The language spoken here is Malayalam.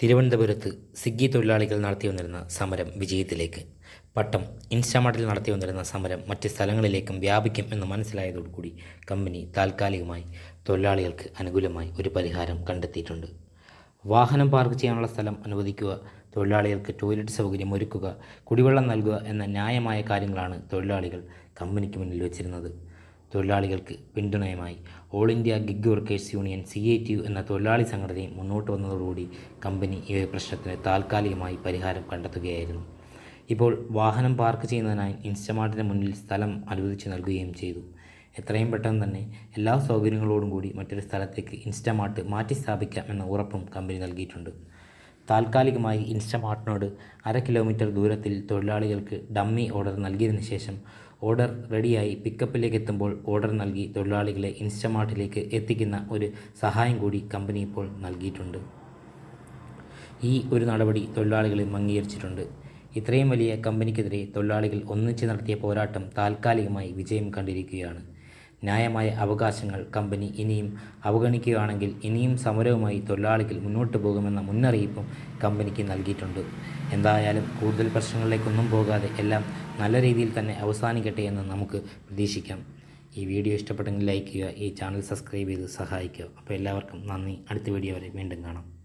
തിരുവനന്തപുരത്ത് സിഗ്ഗി തൊഴിലാളികൾ നടത്തി വന്നിരുന്ന സമരം വിജയത്തിലേക്ക്. പട്ടം ഇൻസ്റ്റാമാർട്ടിൽ നടത്തി വന്നിരുന്ന സമരം മറ്റ് സ്ഥലങ്ങളിലേക്കും വ്യാപിക്കും എന്ന് മനസ്സിലായതോടുകൂടി കമ്പനി താൽക്കാലികമായി തൊഴിലാളികൾക്ക് അനുകൂലമായി ഒരു പരിഹാരം കണ്ടെത്തിയിട്ടുണ്ട്. വാഹനം പാർക്ക് ചെയ്യാനുള്ള സ്ഥലം അനുവദിക്കുക തൊഴിലാളികൾക്ക് ടോയ്ലറ്റ് സൗകര്യം ഒരുക്കുക കുടിവെള്ളം നൽകുക എന്ന ന്യായമായ കാര്യങ്ങളാണ് തൊഴിലാളികൾ കമ്പനിക്ക് മുന്നിൽ വെച്ചിരുന്നത്. തൊഴിലാളികൾക്ക് പിന്തുണയുമായി. All India gig workers union C I T U എന്ന തൊഴിലാളി സംഘടനയും മുന്നോട്ട് വന്നതോടുകൂടി കമ്പനി ഈ പ്രശ്നത്തിന് താൽക്കാലികമായി പരിഹാരം കണ്ടെത്തുകയായിരുന്നു. ഇപ്പോൾ വാഹനം പാർക്ക് ചെയ്യുന്നതിനായി ഇൻസ്റ്റമാർട്ടിന് മുന്നിൽ സ്ഥലം അനുവദിച്ച് നൽകുകയും ചെയ്തു. എത്രയും പെട്ടെന്ന് തന്നെ എല്ലാ സൗകര്യങ്ങളോടും കൂടി മറ്റൊരു സ്ഥലത്തേക്ക് ഇൻസ്റ്റമാർട്ട് മാറ്റി സ്ഥാപിക്കാം എന്ന ഉറപ്പും കമ്പനി നൽകിയിട്ടുണ്ട്. താൽക്കാലികമായി ഇൻസ്റ്റമാർട്ടിനോട് അര കിലോമീറ്റർ ദൂരത്തിൽ തൊഴിലാളികൾക്ക് ഡമ്മി ഓർഡർ നൽകിയതിനു ശേഷം ഓർഡർ റെഡിയായി പിക്കപ്പിലേക്ക് എത്തുമ്പോൾ ഓർഡർ നൽകി തൊഴിലാളികളെ ഇൻസ്റ്റമാർട്ടിലേക്ക് എത്തിക്കുന്ന ഒരു സഹായം കൂടി കമ്പനി ഇപ്പോൾ നൽകിയിട്ടുണ്ട്. ഈ ഒരു നടപടി തൊഴിലാളികളെ അംഗീകരിച്ചിട്ടുണ്ട് ഇത്രയും വലിയ കമ്പനിക്കെതിരെ തൊഴിലാളികൾ ഒന്നിച്ച് നടത്തിയ പോരാട്ടം താൽക്കാലികമായി വിജയം കണ്ടിരിക്കുകയാണ്. ന്യായമായ അവകാശങ്ങൾ കമ്പനി ഇനിയും അവഗണിക്കുകയാണെങ്കിൽ ഇനിയും സമരവുമായി തൊഴിലാളികൾ മുന്നോട്ട് പോകുമെന്ന മുന്നറിയിപ്പും കമ്പനിക്ക് നൽകിയിട്ടുണ്ട്. എന്തായാലും കൂടുതൽ പ്രശ്നങ്ങളിലേക്കൊന്നും പോകാതെ എല്ലാം നല്ല രീതിയിൽ തന്നെ അവസാനിക്കട്ടെ എന്ന് നമുക്ക് പ്രതീക്ഷിക്കാം. ഈ വീഡിയോ ഇഷ്ടപ്പെട്ടെങ്കിൽ ലൈക്ക് ചെയ്യുക ഈ ചാനൽ സബ്സ്ക്രൈബ് ചെയ്ത് സഹായിക്കുക. അപ്പോൾ എല്ലാവർക്കും നന്ദി. അടുത്ത വീഡിയോ വരെ വീണ്ടും കാണാം.